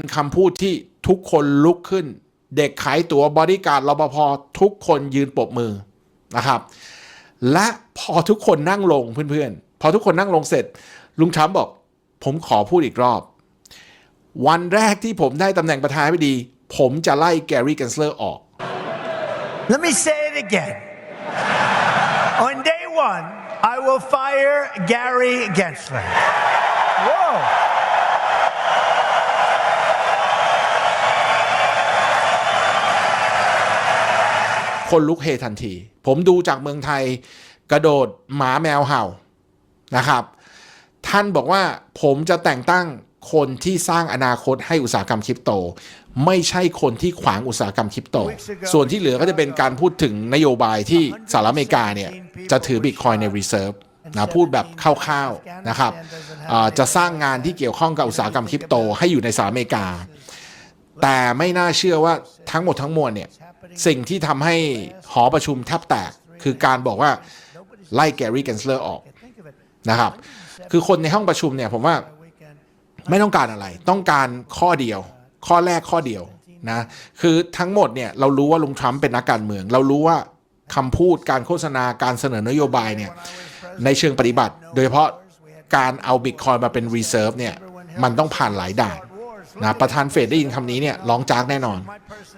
็นคำพูดที่ทุกคนลุกขึ้น เด็กขายตั๋วบอดี้การ์ดรปภทุกคนยืนปรบมือนะครับ และพอทุกคนนั่งลงเพื่อนๆ พอทุกคนนั่งลงเสร็จ ลุงทรัมป์บอก ผมขอพูดอีกรอบ วันแรกที่ผมได้ตำแหน่งประธานาธิบดี ผมจะไล่แกรี่กันสเลอร์ออก Let me say it again. On day one, I will fire Gary Gensler. Whoa. คนลุกเฮทันที ผมดูจากเมืองไทยกระโดดหมาแมวเห่านะครับ ท่านบอกว่าผมจะแต่งตั้งคนที่สร้างอนาคตให้อุตสาหกรรมคริปโต ไม่ใช่คนที่ขวางอุตสาหกรรมคริปโต ส่วนที่เหลือก็จะเป็นการพูดถึงนโยบายที่สหรัฐอเมริกาเนี่ยจะถือบิตคอยในรีเซิร์ฟนะพูดแบบคร่าวๆนะครับอ่าจะสร้างงานที่เกี่ยวข้องกับอุตสาหกรรมคริปโตให้อยู่ในสหรัฐอเมริกา แต่ไม่น่าเชื่อว่าทั้งหมดทั้งมวลเนี่ย สิ่งที่ทำให้หอประชุมแทบแตก คือการบอกว่าไล่แกรี่แกนสเลอร์ออกนะครับ คือคนในห้องประชุมเนี่ยผมว่าไม่ต้องการอะไร ต้องการข้อเดียว ข้อแรกข้อเดียวนะคือทั้งหมดเนี่ยเรารู้ว่าลุงทรัมป์เป็นนักการเมือง เรารู้ว่าคำพูดการโฆษณาการเสนอนโยบายเนี่ยในเชิงปฏิบัติ โดยเฉพาะการเอาบิตคอยมาเป็นรีเซิร์ฟเนี่ยมันต้องผ่านหลายด่าน นะประธานเฟดได้ยินคำนี้เนี่ยร้องจากแน่นอน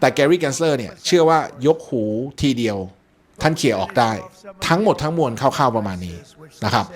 แต่แกรี่แกนเซอร์เนี่ยเชื่อว่ายกหูทีเดียว ท่านเขี่ยออกได้ ทั้งหมดทั้งมวลคร่าวๆประมาณนี้นะครับ